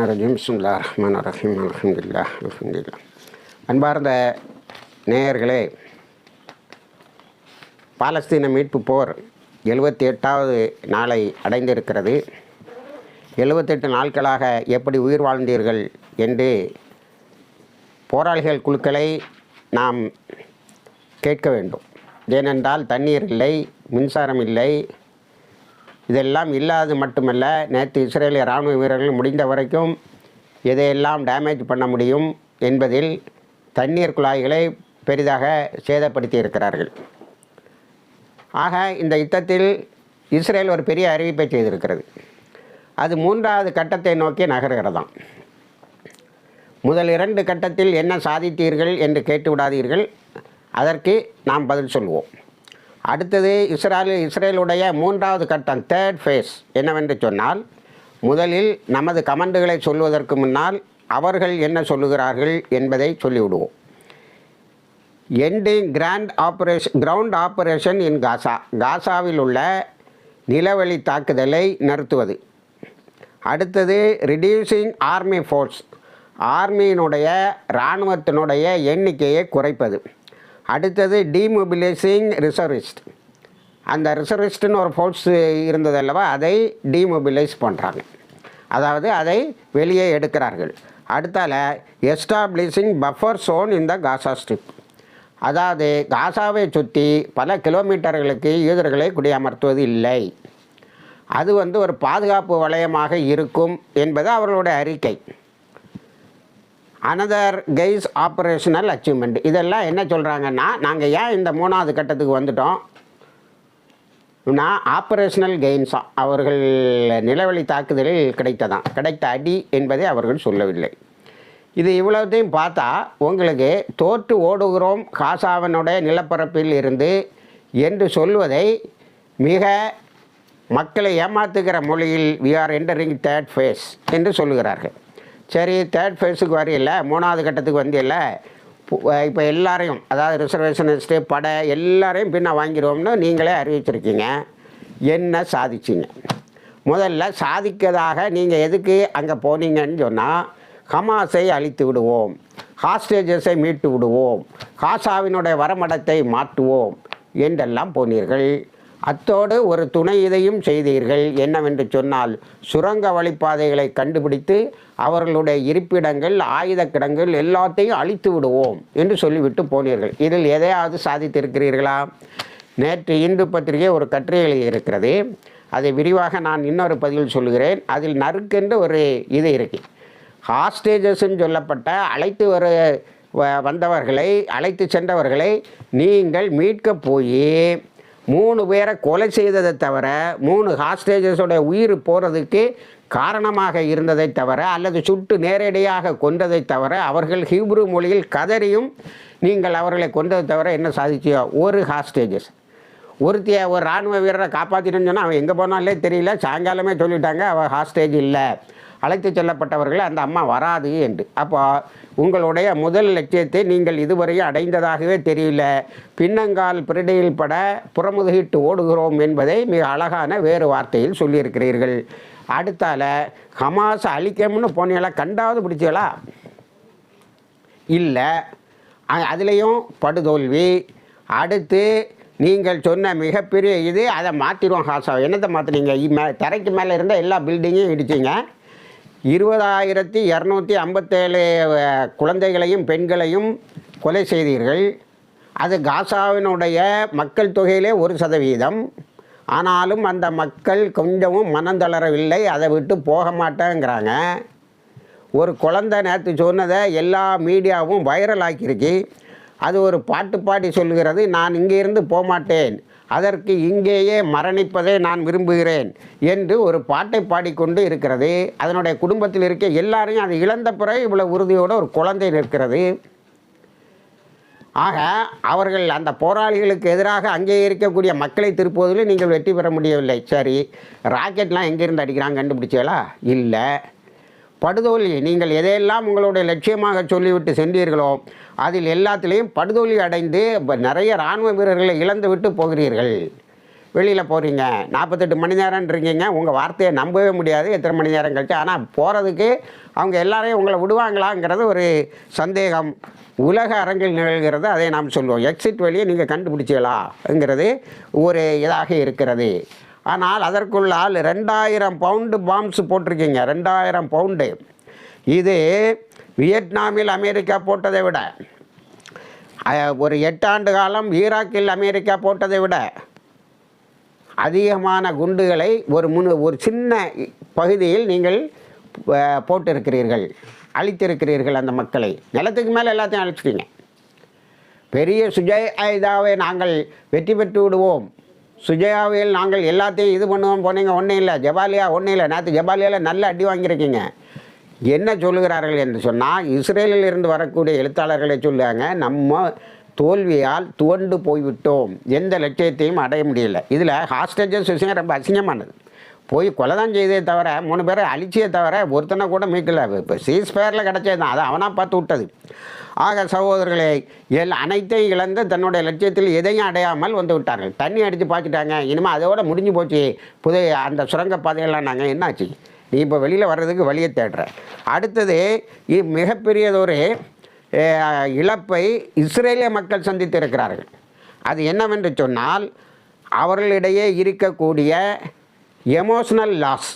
ஷைத்தான ரஜீம் பிஸ்மில்லா ரஹ்மான் ரஹீம். அல்ஹம்துலில்லா அல்ஹம்துலில்லா அன்பார்ந்த நேயர்களே பாலஸ்தீன மீட்பு போர் எழுபத்தி எட்டாவது நாளை அடைந்திருக்கிறது. எழுபத்தெட்டு நாட்களாக எப்படி உயிர் வாழ்ந்தீர்கள் என்று போராளிகள் குழுக்களை நாம் கேட்க வேண்டும். ஏனென்றால் தண்ணீர் இல்லை மின்சாரம் இல்லை இதெல்லாம் இல்லாது மட்டுமல்ல நேற்று இஸ்ரேலிய இராணுவ வீரர்கள் முடிந்த வரைக்கும் எதையெல்லாம் டேமேஜ் பண்ண முடியும் என்பதில் தண்ணீர் குழாய்களை பெரிதாக சேதப்படுத்தி இருக்கிறார்கள் ஆக இந்த யுத்தத்தில் இஸ்ரேல் ஒரு பெரிய அறிவிப்பை செய்திருக்கிறது. அது மூன்றாவது கட்டத்தை நோக்கி நகர்கிறதாம். முதல் இரண்டு கட்டத்தில் என்ன சாதித்தீர்கள் என்று கேட்டு விடாதீர்கள் அதற்கு நாம் பதில் சொல்வோம். அடுத்தது இஸ்ரேல் இஸ்ரேலுடைய மூன்றாவது கட்டம் தேர்ட் ஃபேஸ் என்னவென்று சொன்னால் முதலில் நமது கமெண்டுகளை சொல்வதற்கு முன்னால் அவர்கள் என்ன சொல்லுகிறார்கள் என்பதை சொல்லிவிடுவோம். Ending grand operation ground operation in Gaza காசாவில் உள்ள நிலவழி தாக்குதலை நிறுத்துவது. அடுத்தது ரிடியூசிங் ஆர்மி ஃபோர்ஸ் ஆர்மியினுடைய இராணுவத்தினுடைய எண்ணிக்கையை குறைப்பது. அடுத்தது டிமொபிலைசிங் ரிசர்விஸ்ட் அந்த ரிசர்விஸ்ட்டுன்னு ஒரு ஃபோர்ஸ் இருந்தது அல்லவா அதை டிமொபிலைஸ் பண்ணுறாங்க அதாவது அதை வெளியே எடுக்கிறார்கள். அடுத்தால எஸ்டாப்ளிஷிங் பஃபர் சோன் இந்த காசா ஸ்ட்ரிப் அதாவது காசாவை சுற்றி பல கிலோமீட்டர்களுக்கு யூதர்களை குடியமர்த்துவது இல்லை. அது வந்து ஒரு பாதுகாப்பு வளையமாக இருக்கும் என்பது அவர்களுடைய அறிக்கை. அனதர் கெய்ஸ் ஆப்ரேஷனல் அச்சீவ்மெண்ட் இதெல்லாம் என்ன சொல்கிறாங்கன்னா நாங்கள் ஏன் இந்த மூணாவது கட்டத்துக்கு வந்துட்டோம்? நான் ஆப்ரேஷனல் கெயின்ஸாம் அவர்கள் நிலவழி தாக்குதலில் கிடைத்ததான் கிடைத்த அடி என்பதை அவர்கள் சொல்லவில்லை. இது இவ்வளவுத்தையும் பார்த்தா உங்களுக்கு தோற்று ஓடுகிறோம் காசாவனுடைய நிலப்பரப்பில் இருந்து என்று சொல்வதை மிக மக்களை ஏமாத்துகிற மொழியில் we are entering third phase என்று சொல்லுகிறார்கள். சரி தேர்ட் ஃபேஸுக்கு வரையில மூணாவது கட்டத்துக்கு வந்தியல்ல இப்போ எல்லாரையும் அதாவது ரிசர்வேஷனிஸ்ட்டு படை எல்லாரையும் பின்ன வாங்கிடுவோம்னு நீங்களே அறிவிச்சிருக்கீங்க. என்ன சாதிச்சிங்க? முதல்ல சாதிக்கதாக நீங்கள் எதுக்கு அங்கே போனீங்கன்னு சொன்னால் ஹமாஸை அழித்து விடுவோம் ஹாஸ்டேஜஸை மீட்டு விடுவோம் காசாவினுடைய வரமடத்தை மாற்றுவோம் என்றெல்லாம் போனீர்கள். அத்தோடு ஒரு துணை இதையும் செய்தீர்கள். என்னவென்று சொன்னால் சுரங்க வழிப்பாதைகளை கண்டுபிடித்து அவர்களுடைய இருப்பிடங்கள் ஆயுத கிடங்கள் எல்லாத்தையும் அழித்து விடுவோம் என்று சொல்லிவிட்டு போனீர்கள். இதில் எதையாவது சாதித்திருக்கிறீர்களா? நேற்று இந்து பத்திரிகை ஒரு கட்டுரை எழுதியிருக்கிறது. அதை விரிவாக நான் இன்னொரு பதிவில் சொல்லுகிறேன் அதில் நறுக்கென்று ஒரு இது இருக்குது ஹாஸ்டேஜஸ்ன்னு சொல்லப்பட்ட அழைத்து வர வ- வந்தவர்களை அழைத்து சென்றவர்களை நீங்கள் மீட்க போய் மூணு பேரை கொலை செய்ததை தவிர மூணு ஹாஸ்டேஜஸோட உயிர் போகிறதுக்கு காரணமாக இருந்ததை தவிர அல்லது சுட்டு நேரடியாக கொன்றதை தவிர அவர்கள் ஹீப்ரு மொழியில் கதறியும் நீங்கள் அவர்களை கொன்றதை தவிர என்ன சாதிச்சியோ? ஒரு ஹாஸ்டேஜஸ். ஒருத்திய ஒரு இராணுவ வீரரை காப்பாற்றினு சொன்னால் அவன் எங்கே போனாலே தெரியல. சாயங்காலமே சொல்லிட்டாங்க அவள் ஹாஸ்டேஜ் இல்லை. அழைத்து செல்லப்பட்டவர்கள் அந்த அம்மா வராது என்று. அப்போ உங்களுடைய முதல் லட்சியத்தை நீங்கள் இதுவரையும் அடைந்ததாகவே தெரியல. பின்னங்கால் பிரடையில் பட புறமுதுகிட்டு ஓடுகிறோம் என்பதை மிக அழகான வேறு வார்த்தையில் சொல்லியிருக்கிறீர்கள். அடுத்தால ஹமாஸ் அழிக்கணும்னு போனீங்களா? கண்டாவது பிடிச்சிகளா இல்லை. அதுலேயும் படுதோல்வி. அடுத்து நீங்கள் சொன்ன மிகப்பெரிய இது அதை மாற்றிடுவோம் ஹாசா. என்னத்தை மாற்றினீங்க மே தரைக்கு மேலே இருந்த எல்லா பில்டிங்கையும் இடிச்சிங்க. இருபதாயிரத்தி இரநூத்தி ஐம்பத்தேழு குழந்தைகளையும் பெண்களையும் கொலை செய்தீர்கள். அது காசாவினுடைய மக்கள் தொகையிலே ஒரு சதவீதம். ஆனாலும் அந்த மக்கள் கொஞ்சமும் மனந்தளரவில்லை அதை விட்டு போக மாட்டேங்கிறாங்க. ஒரு குழந்தை நேற்று சொன்னதை எல்லா மீடியாவும் வைரல் ஆக்கியிருக்கு. அது ஒரு பாட்டு பாடி சொல்கிறது நான் இங்கே இருந்து போகமாட்டேன் அதற்கு இங்கேயே மரணிப்பதை நான் விரும்புகிறேன் என்று ஒரு பாட்டை பாடிக்கொண்டு இருக்கிறது. அதனுடைய குடும்பத்தில் இருக்க எல்லாரையும் அது இழந்த பிறகு இவ்வளோ உறுதியோடு ஒரு குழந்தை நிற்கிறது. ஆக அவர்கள் அந்த போராளிகளுக்கு எதிராக அங்கே இருக்கக்கூடிய மக்களை திருப்புவதில் நீங்கள் வெற்றி பெற முடியவில்லை. சரி ராக்கெட்லாம் எங்கேருந்து அடிக்கிறாங்க கண்டுபிடிச்சீங்களா? இல்லை. படுதோல்வி. நீங்கள் எதையெல்லாம் உங்களுடைய லட்சியமாக சொல்லிவிட்டு சென்றீர்களோ அதில் எல்லாத்திலையும் படுதோல்வி அடைந்து நிறைய இராணுவ வீரர்களை இழந்து விட்டு போகிறீர்கள். வெளியில் போகிறீங்க நாற்பத்தெட்டு மணி நேரம் இருக்கீங்க உங்கள் வார்த்தையை நம்பவே முடியாது. எத்தனை மணி நேரம் கழிச்சு? ஆனால் போகிறதுக்கு அவங்க எல்லாரையும் உங்களை விடுவாங்களாங்கிறது ஒரு சந்தேகம். உலக அரங்கில் நிகழ்கிறது. அதை நாம் சொல்லுவோம் எக்ஸிட் வழியை நீங்கள் கண்டுபிடிச்சிக்கலாங்கிறது ஒரு இதாக இருக்கிறது. ஆனால் அதற்குள்ளால் ரெண்டாயிரம் பவுண்டு பாம்ஸ் போட்டிருக்கீங்க. ரெண்டாயிரம் பவுண்டு. இது வியட்நாமில் அமெரிக்கா போட்டதை விட ஒரு எட்டாண்டு காலம் ஈராக்கில் அமெரிக்கா போட்டதை விட அதிகமான குண்டுகளை ஒரு முனு ஒரு சின்ன பகுதியில் நீங்கள் போட்டிருக்கிறீர்கள் அழித்திருக்கிறீர்கள் அந்த மக்களை. நிலத்துக்கு மேலே எல்லாத்தையும் அழிச்சிட்டீங்க. பெரிய சுஜய் சுஜயாவை நாங்கள் வெற்றி பெற்று விடுவோம். சுஜயாவில் நாங்கள் எல்லாத்தையும் இது பண்ணுவோம் போனீங்க ஒன்றும் இல்லை ஜபாலியா ஒன்றும் இல்லை. நேற்று ஜபாலியாவில் நல்ல அடி வாங்கியிருக்கீங்க. என்ன சொல்லுகிறார்கள் என்று சொன்னால் இஸ்ரேலில் இருந்து வரக்கூடிய எழுத்தாளர்களை சொல்லுவாங்க நம்ம தோல்வியால் துவண்டு போய்விட்டோம். எந்த லட்சியத்தையும் அடைய முடியல. இதில் ஹாஸ்டேஜஸ் விஷயம் ரொம்ப அசிங்கமானது. போய் கொலை தான் செய்தே தவிர மூணு பேரை அழிச்சியே தவிர ஒருத்தனை கூட மீட்கல. இப்போ சீஸ் ஃபயரில் கிடச்சது தான். அதை அவனாக பார்த்து விட்டது. ஆக சகோதரர்களே எல் அனைத்தையும் இழந்து தன்னுடைய லட்சியத்தில் எதையும் அடையாமல் வந்து விட்டார்கள். தண்ணி அடித்து பார்த்துட்டாங்க இனிமேல் அதோட முடிஞ்சு போச்சு. புதிய அந்த சுரங்கப்பாதையெல்லாம் நாங்கள் என்னாச்சு? நீ இப்போ வெளியில் வர்றதுக்கு வழியை தேடுற. அடுத்தது இ- மிகப்பெரியதொரு இழப்பை இஸ்ரேலிய மக்கள் சந்தித்து இருக்கிறார்கள் அது என்னவென்று சொன்னால் அவர்களிடையே இருக்கக்கூடிய எமோஷனல் லாஸ்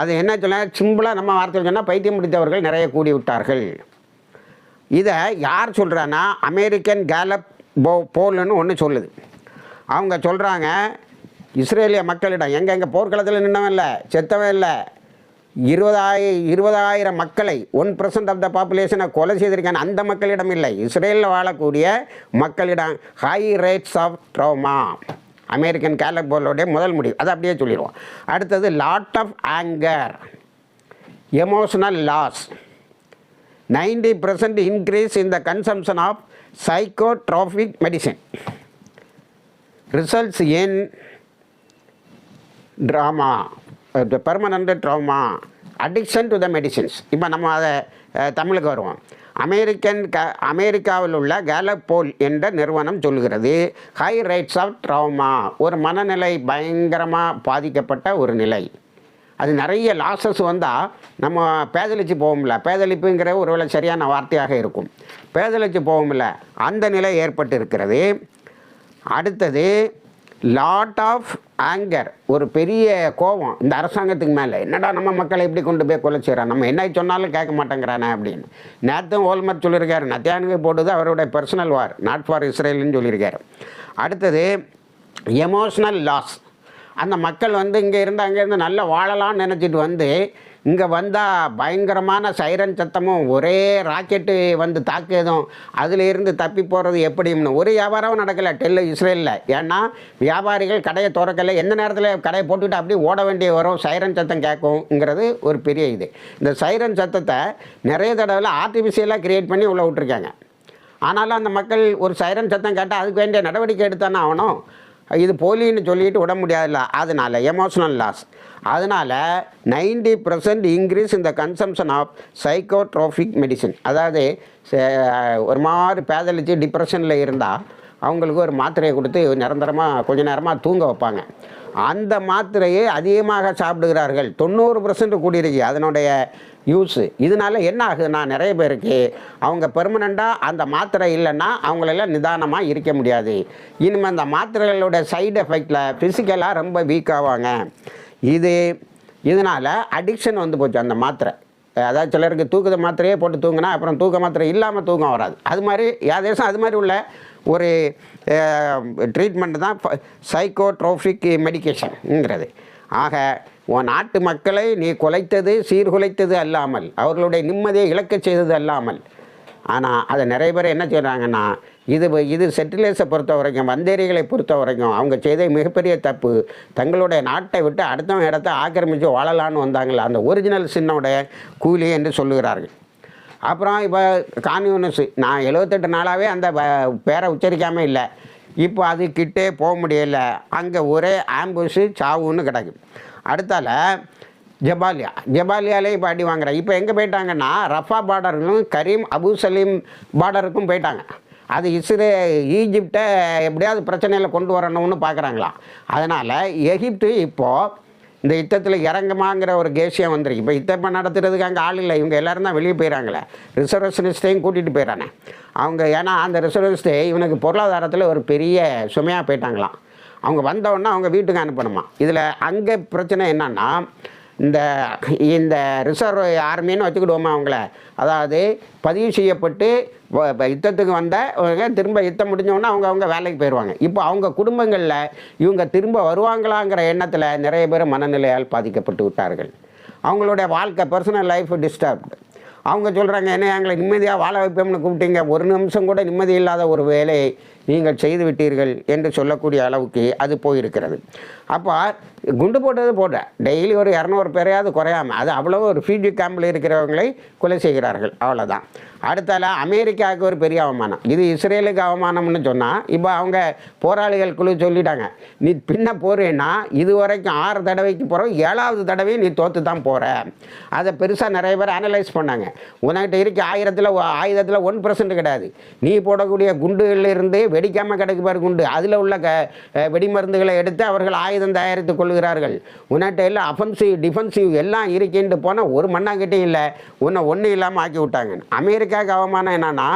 அது என்ன சொல்ல சிம்பிளாக நம்ம வார்த்தை சொன்னால் பைத்தியம் பிடித்தவர்கள் நிறைய கூடி விட்டார்கள். இதை யார் சொல்கிறான்னா அமெரிக்கன் கேலப் போ போல்னு ஒன்று சொல்லுது. அவங்க சொல்கிறாங்க இஸ்ரேலிய மக்களிடம் எங்கெங்கே போர்க்களத்தில் நின்னவன் இல்லை செத்தவன் இல்லை. இருபதாய இருபதாயிரம் மக்களை ஒன் பர்சன்ட் ஆஃப் த பாப்புலேஷனை கொலை செய்திருக்கான் அந்த மக்களிடம் இல்லை. இஸ்ரேலில் வாழக்கூடிய மக்களிடம் high rates of trauma American Gallup போலோடைய முதல் முடிவு அதை அப்படியே சொல்லிடுவோம் அடுத்தது lot of anger emotional loss ninety percent increase இந்த the consumption of psychotropic medicine results in trauma permanent trauma addiction to the medicines இப்போ நம்ம அதை தமிழுக்கு வருவோம். அமெரிக்கன் க அமெரிக்காவில் உள்ள கேலப்போல் என்ற நிறுவனம் சொல்கிறது ஹை ரேட்ஸ் ஆஃப் ட்ராமா ஒரு மனநிலை பயங்கரமாக பாதிக்கப்பட்ட ஒரு நிலை. அது நிறைய லாசஸ் வந்தால் நம்ம பேதலிச்சு போகும்ல பேதலிப்புங்கிற ஒரு வேளை சரியான வார்த்தையாக இருக்கும். பேதலிச்சு போகும்ல அந்த நிலை ஏற்பட்டு இருக்கிறது அடுத்தது லாட் ஆஃப் ஆங்கர் ஒரு பெரிய கோபம் இந்த அரசாங்கத்துக்கு மேலே. என்னடா நம்ம மக்களை எப்படி கொண்டு போய் கொலை செய்கிறான் நம்ம என்ன சொன்னாலும் கேட்க மாட்டேங்கிறானே அப்படின்னு. நேற்றும் ஓல்மர் சொல்லியிருக்காரு. நத்தியானுக்கு போட்டது அவருடைய பர்சனல் வார் நாட் ஃபார் இஸ்ரேல்னு சொல்லியிருக்காரு. அடுத்தது எமோஷ்னல் லாஸ் அந்த மக்கள் வந்து இங்கே இருந்து அங்கேருந்து நல்லா வாழலாம்னு நினச்சிட்டு வந்து இங்கே வந்தால் பயங்கரமான சைரன் சத்தமும் ஒரே ராக்கெட்டு வந்து தாக்கியதும் அதிலிருந்து தப்பி போகிறது எப்படின்னு ஒரு வியாபாரம் நடக்கலை டெல்லு இஸ்ரேலில். ஏன்னா வியாபாரிகள் கடையை திறக்கலை. எந்த நேரத்தில் கடையை போட்டுக்கிட்டு அப்படியே ஓட வேண்டிய வரும் சைரன் சத்தம் கேட்கும்ங்கிறது ஒரு பெரிய இது. இந்த சைரன் சத்தத்தை நிறைய தடவை ஆர்டிஃபிஷியலாக கிரியேட் பண்ணி உள்ளே விட்ருக்காங்க ஆனாலும் அந்த மக்கள் ஒரு சைரன் சத்தம் கேட்டால் அதுக்கு வேண்டிய நடவடிக்கை எடுத்தானே ஆகணும். இது போலின்னு சொல்லிட்டு விட முடியாதுல்ல. அதனால் எமோஷனல் லாஸ் அதனால் நைன்டி பர்சன்ட் இன்க்ரீஸ் இந்த கன்சம்ஷன் ஆஃப் சைக்கோட்ரோஃபிக் மெடிசின் அதாவது ஒரு மாதிரி பேதலிச்சு டிப்ரெஷனில் இருந்தால் அவங்களுக்கு ஒரு மாத்திரையை கொடுத்து நிரந்தரமாக கொஞ்ச நேரமாக தூங்க வைப்பாங்க. அந்த மாத்திரையை அதிகமாக சாப்பிடுகிறார்கள். தொண்ணூறு பர்சன்ட் கூடியிருக்கு அதனுடைய யூஸு இதனால என்ன ஆகுதுன்னா நிறைய பேருக்கு அவங்க பெர்மனண்ட்டாக அந்த மாத்திரை இல்லைன்னா அவங்களெல்லாம் நிதானமாக இருக்க முடியாது. இனிமேல் அந்த மாத்திரைகளோட சைடு எஃபெக்டில் ஃபிசிக்கலாக ரொம்ப வீக் ஆவாங்க. இது இதனால் அடிக்ஷன் வந்து போச்சு அந்த மாத்திரை. அதாவது சிலருக்கு தூக்குத மாத்திரையே போட்டு தூங்கினா அப்புறம் தூக்க மாத்திரை இல்லாமல் தூக்கம் வராது. அது மாதிரி யாதேசம் அது மாதிரி உள்ள ஒரு ட்ரீட்மெண்ட் தான் சைக்கோட்ரோஃபிக் மெடிக்கேஷன்ங்கிறது ஆக உன் நாட்டு மக்களை நீ குலைத்தது சீர்குலைத்தது அல்லாமல் அவர்களுடைய நிம்மதியை இழக்க செய்தது அல்லாமல். ஆனால் அதை நிறைய பேர் என்ன செய்கிறாங்கன்னா இது இது செட்டிலேஸை பொறுத்த வரைக்கும் வந்தேரிகளை பொறுத்த வரைக்கும் அவங்க செய்த மிகப்பெரிய தப்பு தங்களுடைய நாட்டை விட்டு அடுத்தவங்க இடத்த ஆக்கிரமித்து வாழலான்னு வந்தாங்களே அந்த ஒரிஜினல் சின்னோடைய கூலி என்று சொல்லுகிறார்கள். அப்புறம் இப்போ கான்யூனிஸ்ட் நான் எழுபத்தெட்டு நாளாகவே அந்த பேரை உச்சரிக்காமல் இல்லை. இப்போ அது கிட்டே போக முடியல. அங்கே ஒரே ஆம்புஷு சாவுன்னு கிடக்கு. அடுத்தால ஜபாலியா. ஜபாலியாலே இப்போ அடி வாங்குறேன் இப்போ எங்கே போயிட்டாங்கன்னா ரஃபா பார்டருக்கும் கரீம் அபு சலீம் பார்டருக்கும் போயிட்டாங்க. அது இஸ்ரே ஈஜிப்டை எப்படியாவது பிரச்சனையில் கொண்டு வரணும்னு பார்க்குறாங்களாம். அதனால் எகிப்து இப்போது இந்த யுத்தத்தில் இறங்குமாங்கிற ஒரு கேசியம் வந்துருக்கு. இப்போ யுத்தம் நடத்துறதுக்கு அங்கே ஆள் இல்லை. இவங்க எல்லோரும் தான் வெளியே போயிடறாங்களே ரிசர்வேஷனிஸ்டையும் கூட்டிகிட்டு போயிடறானே அவங்க ஏன்னா அந்த ரிசர்வேஷனிஸ்டே இவனுக்கு பொருளாதாரத்தில் ஒரு பெரிய சுமையாக போயிட்டாங்களாம். அவங்க வந்தவுடனே அவங்க வீட்டுக்கு அனுப்பணுமா? இதில் அங்கே பிரச்சனை என்னன்னா இந்த இந்த ரிசர்வ் ஆர்மின்னு வச்சுக்கிடுவோமா அவங்கள. அதாவது பதிவு செய்யப்பட்டு யுத்தத்துக்கு வந்த திரும்ப யுத்தம் முடிஞ்சவொன்னே அவங்க அவங்க வேலைக்கு போயிடுவாங்க. இப்போ அவங்க குடும்பங்களில் இவங்க திரும்ப வருவாங்களாங்கிற எண்ணத்தில் நிறைய பேர் மனநிலையால் பாதிக்கப்பட்டு விட்டார்கள். அவங்களுடைய வாழ்க்கை பர்சனல் லைஃப் டிஸ்டர்ப்டு அவங்க சொல்கிறாங்க என்ன எங்களை நிம்மதியாக வாழ வைப்போம்னு கூப்பிட்டீங்க. ஒரு நிமிஷம் கூட நிம்மதி இல்லாத ஒரு வேலை நீங்கள் செய்து விட்டீர்கள் என்று சொல்லக்கூடிய அளவுக்கு அது போயிருக்கிறது. அப்போ குண்டு போட்டது போட்ட டெய்லி ஒரு இரநூறு பேரையாவது குறையாமல் அது அவ்வளோ ஒரு ஃபியூஜி கேம்பில் இருக்கிறவங்களை கொலை செய்கிறார்கள் அவ்வளோதான் அடுத்தால அமெரிக்காவுக்கு ஒரு பெரிய அவமானம். இது இஸ்ரேலுக்கு அவமானம்னு சொன்னால் இப்போ அவங்க போராளிகள் குழு சொல்லிட்டாங்க நீ பின்ன போறேன்னா இது வரைக்கும் ஆறு தடவைக்கு போகிறோம் ஏழாவது தடவையும் நீ தோற்று தான் போகிற அதை பெருசாக நிறைய பேர் அனலைஸ் பண்ணாங்க. உனக்கிட்ட இருக்க ஆயிரத்தில் ஆயுதத்தில் ஒன் பர்சன்ட் கிடையாது. நீ போடக்கூடிய குண்டுகளிலிருந்தே வெடிக்காமல் கிடக்குபாரு குண்டு. அதில் உள்ள க வெடிமருந்துகளை எடுத்து அவர்கள் ஆயுதம் தயாரித்துக் கொள்கிறார்கள் உன்னிட்ட எல்லாம் அஃபென்சிவ் டிஃபென்சிவ் எல்லாம் இருக்கேன்ட்டு போனால் ஒரு மண்ணாங்கிட்டே இல்லை. உன்னை ஒன்றும் இல்லாமல் ஆக்கி விட்டாங்க. அமெரிக்காவுக்கு அவமானம் என்னன்னா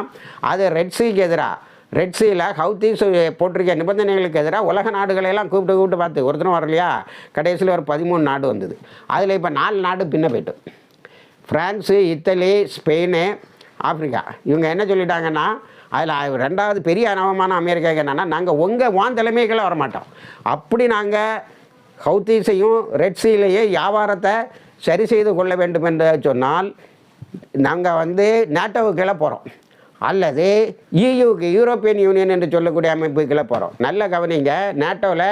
அது ரெட்ஸிக்கு எதிராக ரெட்ஸியில் ஹவுத்தீஸ் போட்டிருக்க நிபந்தனைகளுக்கு எதிராக உலக நாடுகளையெல்லாம் கூப்பிட்டு கூப்பிட்டு பார்த்து ஒருத்தரும் வரலையா? கடைசியில் ஒரு பதிமூணு நாடு வந்தது. அதில் இப்போ நாலு நாடு பின்ன போயிட்டு. France Italy Spain Africa. இவங்க என்ன சொல்லிட்டாங்கன்னா அதில் ரெண்டாவது பெரிய அனுபவமான அமெரிக்காவுக்கு என்னென்னா நாங்கள் உங்கள் வான் தலைமைகளை வரமாட்டோம். அப்படி நாங்கள் ஹவுத்தீஸையும் ரெட்ஸிலேயே வியாபாரத்தை சரி செய்து கொள்ள வேண்டும் என்று சொன்னால் நாங்கள் வந்து நேட்டோவுக்குள்ளே போகிறோம் அல்லது இயூக்கு யூரோப்பியன் யூனியன் என்று சொல்லக்கூடிய அமைப்புக்குள்ளே போகிறோம் நல்ல கவனிங்க நேட்டோவில்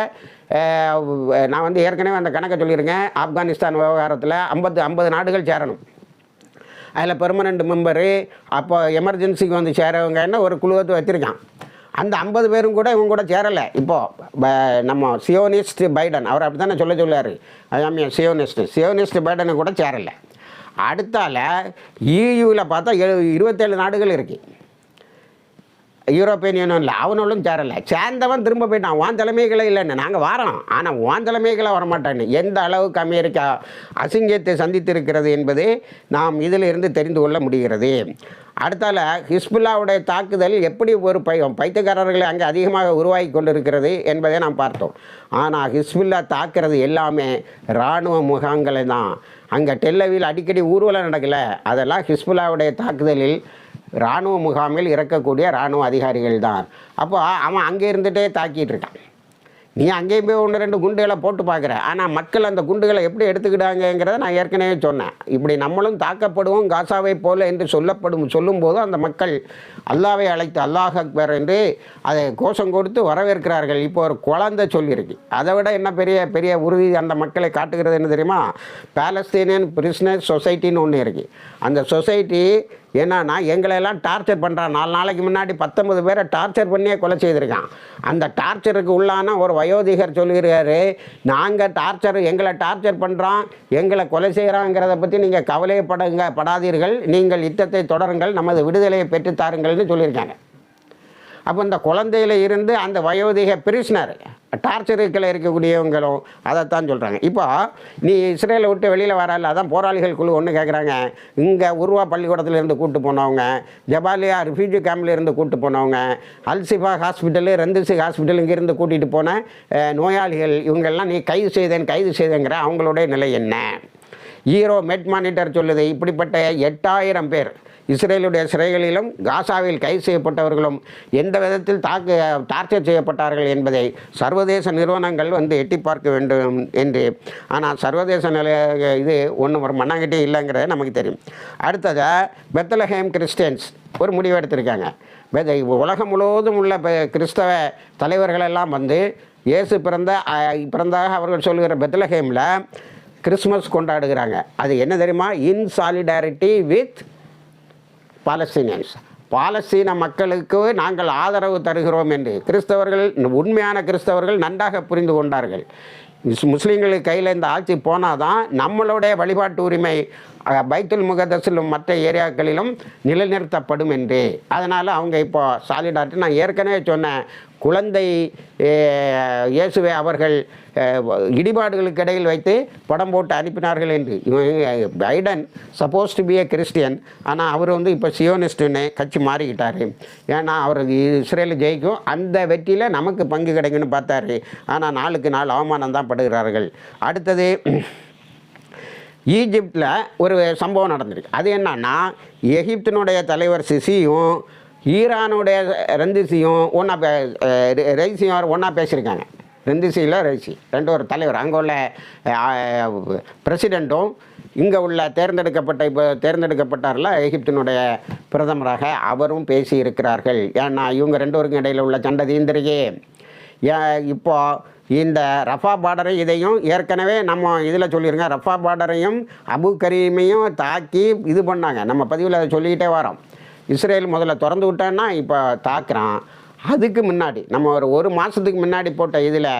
நான் வந்து ஏற்கனவே அந்த கணக்கை சொல்லியிருக்கேன். ஆப்கானிஸ்தான் விவகாரத்தில் ஐம்பது ஐம்பது நாடுகள் சேரணும். அதில் பெர்மனண்ட் மெம்பரு அப்போ எமர்ஜென்சிக்கு வந்து சேரவங்க என்ன ஒரு குழுவத்தை வச்சுருக்கான். அந்த ஐம்பது பேரும் கூட இவங்க கூட சேரலை. இப்போது நம்ம சியோனிஸ்ட் பைடன் அவர் அப்படி தானே சொல்ல சொல்லார் ஐயாமியா சியோனிஸ்ட் சியோனிஸ்ட் பைடனை கூட சேரலை. அடுத்தால இயூவில் பார்த்தா எழு இருபத்தேழு நாடுகள் இருக்குது யூரோப்பியன் யூனியனில் அவனும் சேரலை. சேர்ந்தவன் திரும்ப போயிட்டான். வான் தலைமைகளை இல்லைன்னு நாங்கள் வரோம். ஆனால் வான் தலைமைகளை வரமாட்டான்னு. எந்த அளவுக்கு அமெரிக்கா அசிங்கத்தை சந்தித்திருக்கிறது என்பது நாம் இதில் இருந்து தெரிந்து கொள்ள முடிகிறது. அடுத்தால ஹிஸ்புல்லாவுடைய தாக்குதல் எப்படி ஒரு பை பைத்தியக்காரர்களை அங்கே அதிகமாக உருவாகி கொண்டிருக்கிறது என்பதை நாம் பார்த்தோம். ஆனால் ஹிஸ்புல்லா தாக்குறது எல்லாமே இராணுவ முகாம்களை தான் அங்கே டெல்லவில் அடிக்கடி ஊர்வலம் நடக்கலை. அதெல்லாம் ஹிஸ்புல்லாவுடைய தாக்குதலில் இராணுவ முகாமில் இறக்கக்கூடிய இராணுவ அதிகாரிகள் தான். அப்போ அவன் அங்கே இருந்துகிட்டே தாக்கிட்டு இருக்கான். நீ அங்கேயும் போய் ஒன்று ரெண்டு குண்டுகளை போட்டு பார்க்குற ஆனால் மக்கள் அந்த குண்டுகளை எப்படி எடுத்துக்கிட்டாங்கங்கிறத நான் ஏற்கனவே சொன்னேன். இப்படி நம்மளும் தாக்கப்படுவோம் காசாவை போல என்று சொல்லப்படும் சொல்லும்போது அந்த மக்கள் அல்லாவை அழைத்து அல்லாஹ் அக்பர் என்று அதை கோஷம் கொடுத்து வரவேற்கிறார்கள். இப்போ ஒரு குழந்தை சொல்லியிருக்கு. அதை விட என்ன பெரிய பெரிய உறுதி அந்த மக்களை காட்டுகிறது என்ன தெரியுமா? பாலஸ்தீனியன் பிரிஸ்னஸ் சொசைட்டின்னு ஒன்று இருக்குது அந்த சொசைட்டி என்னன்னா எங்களை எல்லாம் டார்ச்சர் பண்ணுறான் நாலு நாளைக்கு முன்னாடி பத்தொன்பது பேரை டார்ச்சர் பண்ணியே கொலை செய்திருக்கான். அந்த டார்ச்சருக்கு உள்ளான ஒரு வயோதிகர் சொல்லுகிறாரு நாங்கள் டார்ச்சர் எங்களை டார்ச்சர் பண்ணுறோம் எங்களை கொலை செய்கிறாங்கிறத பற்றி நீங்கள் கவலைப்படுங்க படாதீர்கள். நீங்கள் யுத்தத்தை தொடருங்கள் நமது விடுதலையை பெற்றுத்தாருங்கள்னு சொல்லியிருக்காங்க. அப்போ இந்த குழந்தையில இருந்து அந்த வயோதிக பிரிஸ்னர் டார்ச்சருக்கில் இருக்கக்கூடியவங்களும் அதைத்தான் சொல்கிறாங்க இப்போ நீ இஸ்ரேலை விட்டு வெளியில் வரல அதான் போராளிகள் குழு ஒன்று கேட்குறாங்க இங்கே உருவா பள்ளிக்கூடத்துலேருந்து கூப்பிட்டு போனவங்க ஜபாலியா ரிஃப்யூஜி கேம்ப்லேருந்து கூப்பிட்டு கூட்டு போனவங்க அல்சிஃபா ஹாஸ்பிட்டலு ரந்துசி ஹாஸ்பிட்டல் இங்கேருந்து கூட்டிகிட்டு போன நோயாளிகள் இவங்கெல்லாம் நீ கைது செய்தேன் கைது செய்தேங்கிற அவங்களுடைய நிலை என்ன? ஈரோ மெட் மானிட்டர் சொல்லுது இப்படிப்பட்ட எட்டாயிரம் பேர் இஸ்ரேலுடைய சிறைகளிலும் காசாவில் கைது செய்யப்பட்டவர்களும் எந்த விதத்தில் தாக்கு டார்ச்சர் செய்யப்பட்டார்கள் என்பதை சர்வதேச நிறுவனங்கள் வந்து எட்டி பார்க்க வேண்டும் என்று. ஆனால் சர்வதேச நிலைய இது ஒன்றும் ஒரு மண்ணாங்கிட்டே இல்லைங்கிறது நமக்கு தெரியும். அடுத்ததாக பெத்தலஹேம் கிறிஸ்டியன்ஸ். ஒரு முடிவு எடுத்திருக்காங்க. உலகம் முழுவதும் உள்ள கிறிஸ்தவ தலைவர்களெல்லாம் வந்து இயேசு பிறந்த பிறந்தாக அவர்கள் சொல்கிற பெத்லஹேமில் கிறிஸ்மஸ் கொண்டாடுகிறாங்க. அது என்ன தெரியுமா? In solidarity with Palestinians Palestine மக்களுக்கு நாங்கள் ஆதரவு தருகிறோம் என்று கிறிஸ்தவர்கள் உண்மையான கிறிஸ்தவர்கள் நன்றாக புரிந்து கொண்டார்கள். முஸ்லீம்களுக்கு கையில் இந்த ஆட்சி போனால் தான் நம்மளுடைய வழிபாட்டு உரிமை பைத்துல் முகதஸிலும் மற்ற ஏரியாக்களிலும் நிலைநிறுத்தப்படும் என்று. அதனால் அவங்க இப்போ சாலிடாரிட்டி நான் ஏற்கனவே சொன்னேன் குழந்தை இயேசுவை அவர்கள் இடிபாடுகளுக்கு இடையில் வைத்து படம் போட்டு அனுப்பினார்கள் என்று. இவன் Biden suppose to be a Christian ஆனால் அவர் வந்து இப்போ சியோனிஸ்டுன்னு கட்சி மாறிக்கிட்டார். ஏன்னா அவர் இஸ்ரேல் ஜெயிக்கும் அந்த வெற்றியில் நமக்கு பங்கு கிடைக்குன்னு பார்த்தாரு. ஆனால் நாளுக்கு நாள் அவமானம் தான் படுகிறார்கள். அடுத்தது ஈஜிப்டில் ஒரு சம்பவம் நடந்திருக்கு. அது என்னன்னா எகிப்தினுடைய தலைவர் சிசியும் ஈரானுடைய ரந்திசியும் ஒன்றா பே ரைசியும் ஒன்றா பேசியிருக்காங்க. ரெந்திசியில் ரைசி ரெண்டு ஒரு தலைவர். அங்கே உள்ள பிரசிடெண்ட்டும் இங்கே உள்ள தேர்ந்தெடுக்கப்பட்ட இப்போ தேர்ந்தெடுக்கப்பட்டார்ல எகிப்தினுடைய பிரதமராக அவரும் பேசி இருக்கிறார்கள் ஏன்னா இவங்க ரெண்டோருக்கும் இடையில் உள்ள சண்டை தீந்திரியே ஏன் இப்போ இந்த ரஃபா பார்டரை இதையும் ஏற்கனவே நம்ம இதில் சொல்லியிருங்க ரஃபா பார்டரையும் அபு கரீமையும் தாக்கி இது பண்ணாங்க. நம்ம பதிவில் அதை சொல்லிக்கிட்டே வரோம். இஸ்ரேல் முதல்ல திறந்து விட்டான்னா இப்போ தாக்குறான். அதுக்கு முன்னாடி நம்ம ஒரு ஒரு மாதத்துக்கு முன்னாடி போட்ட இதில்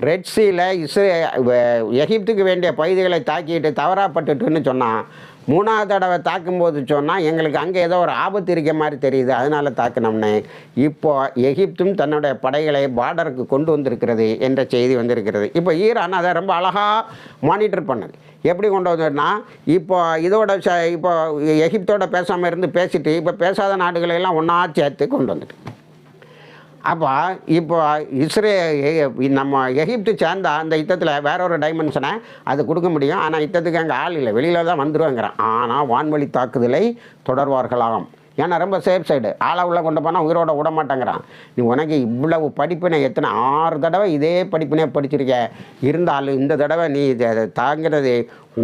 ரெட்ஸியில் இஸ்ரே வ- எகிப்துக்கு வேண்டிய பகுதிகளை தாக்கிட்டு தவறாப்பட்டுட்டுன்னு சொன்னான் மூணாவது தடவை தாக்கும்போது சொன்னால் எங்களுக்கு அங்கே ஏதோ ஒரு ஆபத்து இருக்க மாதிரி தெரியுது அதனால் தாக்குனோம்னு. இப்போது எகிப்தும் தன்னுடைய படைகளை பார்டருக்கு கொண்டு வந்திருக்கிறது என்ற செய்தி வந்திருக்கிறது. இப்போ ஈரான் அதை ரொம்ப அழகாக மானிட்டர் பண்ணுது. எப்படி கொண்டு வந்ததுன்னா இப்போ இதோட ச இப்போ எகிப்தோட பேசாமல் இருந்து பேசிட்டு இப்போ பேசாத நாடுகளை எல்லாம் ஒன்றா சேர்த்து கொண்டு வந்துட்டு. அப்போ இப்போ இஸ்ரே நம்ம எகிப்து சேர்ந்தா அந்த யுத்தத்தில் வேற ஒரு டைமென்ஷனை அது கொடுக்க முடியும். ஆனால் யுத்தத்துக்கு அங்கே ஆள் இல்லை. வெளியில் தான் வந்துடுவாங்கிறேன் ஆனால் வான்வழி தாக்குதலை தொடர்வார்களாம். ஏன்னா ரொம்ப சேஃப் சைடு ஆளை உள்ளே கொண்டு போனால் உயிரோட விட மாட்டேங்கிறான். நீ உனக்கு இவ்வளவு படிப்பினை எத்தனை ஆறு தடவை இதே படிப்பினே படிச்சிருக்க. இருந்தாலும் இந்த தடவை நீ இதை அதை தாங்கிறது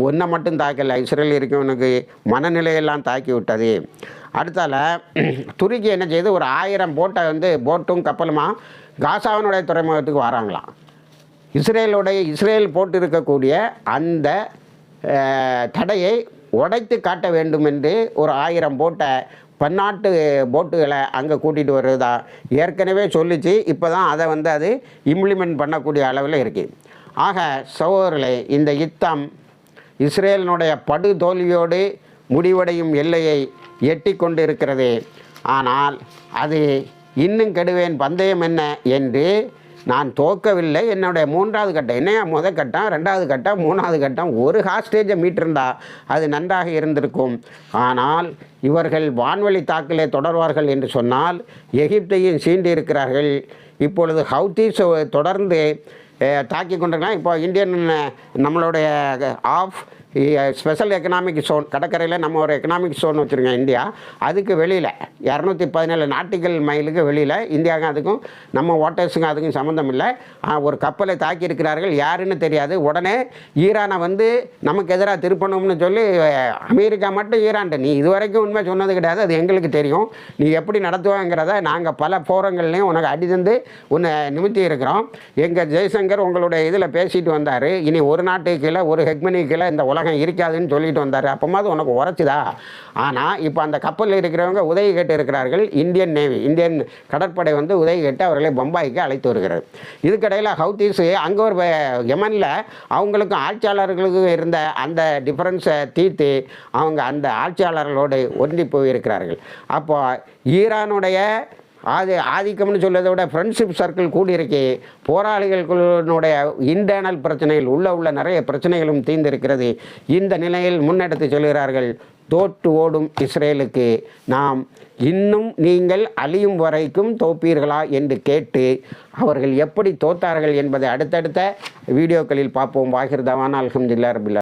ஒன்றை மட்டும் தாக்கலை. இஸ்ரேல் இருக்கவனுக்கு மனநிலையெல்லாம் தாக்கி விட்டது. அடுத்தால துருக்கி என்ன செய்து? ஒரு ஆயிரம் போட்டை வந்து போட்டும் கப்பலுமா காசாவினுடைய துறைமுகத்துக்கு வராங்களாம். இஸ்ரேலுடைய இஸ்ரேல் போட்டு இருக்கக்கூடிய அந்த தடையை உடைத்து காட்ட வேண்டும் என்று ஒரு ஆயிரம் போட்டை பன்னாட்டு போட்டுகளை அங்கே கூட்டிகிட்டு வருவதா ஏற்கனவே சொல்லிச்சு இப்போ தான் அதை வந்து அது இம்ப்ளிமெண்ட் பண்ணக்கூடிய அளவில் இருக்குது ஆக சகோதரர்களே இந்த யுத்தம் இஸ்ரேலினுடைய படு தோல்வியோடு முடிவடையும் எல்லையை எட்டி கொண்டு இருக்கிறது ஆனால் அது இன்னும் கெடுவேன் பந்தயம் என்ன என்று நான் தோக்கவில்லை என்னுடைய மூன்றாவது கட்டம். என்னையா? முதல் கட்டம் ரெண்டாவது கட்டம் மூணாவது கட்டம். ஒரு ஹாஸ்டேஜை மீட்டிருந்தா அது நன்றாக இருந்திருக்கும். ஆனால் இவர்கள் வான்வழி தாக்கலை தொடர்வார்கள் என்று சொன்னால் எகிப்தையும் சீண்டி இருக்கிறார்கள் இப்பொழுது ஹவுத்தீஸ் தொடர்ந்து தாக்கி கொண்டிருக்கலாம். இப்போ இந்தியன் நம்மளுடைய ஆஃப் ஸ்பெஷல் எக்கனாமிக் ஜோன் கடற்கரையில் நம்ம ஒரு எக்கனாமிக் ஜோன் வச்சுருக்கோம் இந்தியா. அதுக்கு வெளியில் இரநூத்தி பதினேழு நாட்டிக்கல் மைலுக்கு வெளியில் இந்தியாவுக்கும் அதுக்கும் நம்ம வாட்டர்ஸுக்கும் அதுக்கும் சம்மந்தம் இல்லை. ஒரு கப்பலை தாக்கி இருக்கிறார்கள் யாருன்னு தெரியாது. உடனே ஈரானை வந்து நமக்கு எதிராக திருப்பணும்னு சொல்லி அமெரிக்கா மட்டும் ஈரான்ட்ட. நீ இதுவரைக்கும் உண்மை சொன்னது கிடையாது அது எங்களுக்கு தெரியும். நீ எப்படி நடத்துவாங்கிறத நாங்கள் பல போரங்கள்லையும் உனக்கு அடி தந்து உன்னை நிமித்தி இருக்கிறோம். எங்கள் ஜெய்சங்கர் உங்களுடைய இதில் பேசிட்டு வந்தார். இனி ஒரு நாட்டுக்கு கீழே ஒரு ஹெக்மனி கீழே இந்த உலகம் இருக்காதுன்னு சொல்லிட்டு வந்தார். அப்போமாவது உனக்கு உரைச்சிதா? ஆனால் இப்போ அந்த கப்பலில் இருக்கிறவங்க உதவி கேட்டு இருக்கிறார்கள். இந்தியன் நேவி இந்தியன் கடற்படை வந்து உதவி கேட்டு அவர்களை பம்பாய்க்கு அழைத்து வருகிறது. இதுக்கடையில் ஹவுத்தீஸ் அங்கே ஒரு யமனில் அவங்களுக்கும் ஆட்சியாளர்களுக்கும் இருந்த அந்த டிஃப்ரென்ஸை தீர்த்து அவங்க அந்த ஆட்சியாளர்களோடு ஒன்றி போயிருக்கிறார்கள். அப்போ ஈரானுடைய ஆதி ஆதிக்கம்னு சொல்வதை விட ஃப்ரெண்ட்ஷிப் சர்க்கிள் கூடியிருக்கு. போராளிகளுடைய இன்டர்னல் பிரச்சனைகள் உள்ள உள்ள நிறைய பிரச்சனைகளும் தீர்ந்திருக்கிறது. இந்த நிலையில் முன்னெடுத்து சொல்கிறார்கள் தோற்று ஓடும் இஸ்ரேலுக்கு நாம் இன்னும் நீங்கள் அழியும் வரைக்கும் தோப்பீர்களா? என்று கேட்டு அவர்கள் எப்படி தோத்தார்கள் என்பதை அடுத்தடுத்த வீடியோக்களில் பார்ப்போம். வாகிர்தவான் அல்ஹம்துலில்லாஹ் ரபில்லா